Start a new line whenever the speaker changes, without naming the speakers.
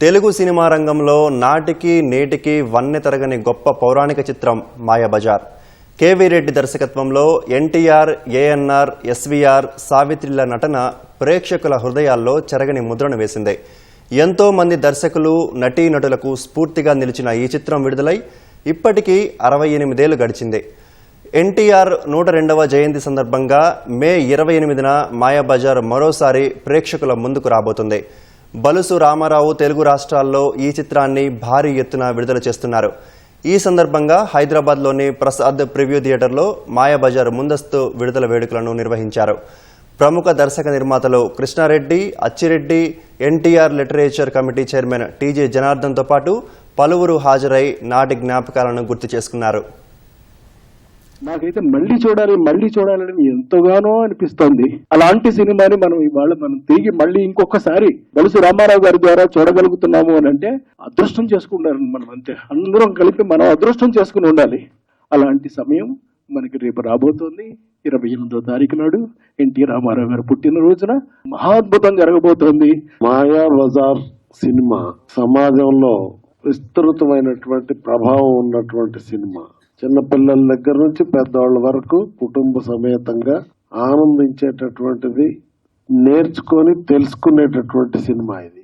Telugu cinema రంగంలో నాటికి నేటికి వన్నె తరగని గొప్ప పౌరాణిక చిత్రం మాయాబజార్. కేవీ రెడ్డి దర్శకత్వంలో ఎన్టీఆర్ ఏఎన్ఆర్ ఎస్వీఆర్ సావిత్రిల నటన ప్రేక్షకుల హృదయాల్లో చెరగని ముద్రను వేసింది. ఎంతో మంది దర్శకులు నటీనటులకు స్ఫూర్తిగా నిలిచిన ఈ చిత్రం విడుదలై ఇప్పటికీ అరవై ఎనిమిదేళ్ళు గడిచింది. ఎన్టీఆర్ నూట రెండవ జయంతి సందర్భంగా మే ఇరవై ఎనిమిదిన మాయాబజార్ మరోసారి ప్రేక్షకుల ముందుకు రాబోతుంది. బలుసు రామారావు తెలుగు రాష్ట్రాల్లో ఈ చిత్రాన్ని భారీ ఎత్తున విడుదల చేస్తున్నారు. ఈ సందర్భంగా హైదరాబాద్లోని ప్రసాద్ ప్రివ్యూ థియేటర్లో మాయాబజార్ ముందస్తు విడుదల వేడుకలను నిర్వహించారు. ప్రముఖ దర్శక నిర్మాతలు Krishna Reddy Achi Reddy NTR literature committee chairman TJ జనార్దన్తో పాటు పలువురు హాజరై నాటి జ్ఞాపకాలను గుర్తు చేసుకున్నారు.
నాకైతే మళ్ళీ చూడాలి మళ్ళీ చూడాలని ఎంతగానో అనిపిస్తోంది. అలాంటి సినిమాని మనం ఇవాళ మనం తిరిగి మళ్ళీ ఇంకొకసారి బలుసు రామారావు గారి ద్వారా చూడగలుగుతున్నాము అని అంటే అదృష్టం చేసుకుంటారు మనం అంతే. అందరం కలిపి మనం అదృష్టం చేసుకుని ఉండాలి. అలాంటి సమయం మనకి రేపు రాబోతోంది. ఇరవై ఎనిమిదో తారీఖు నాడు ఎన్టీ రామారావు గారు పుట్టినరోజున మహాద్భుతం జరగబోతోంది.
మాయా బజార్ సినిమా సమాజంలో విస్తృతమైనటువంటి ప్రభావం ఉన్నటువంటి సినిమా. చిన్నపిల్లల దగ్గర నుంచి పెద్దవాళ్ళ వరకు కుటుంబ సమేతంగా ఆనందించేటటువంటిది నేర్చుకొని తెలుసుకునేటటువంటి సినిమా ఇది.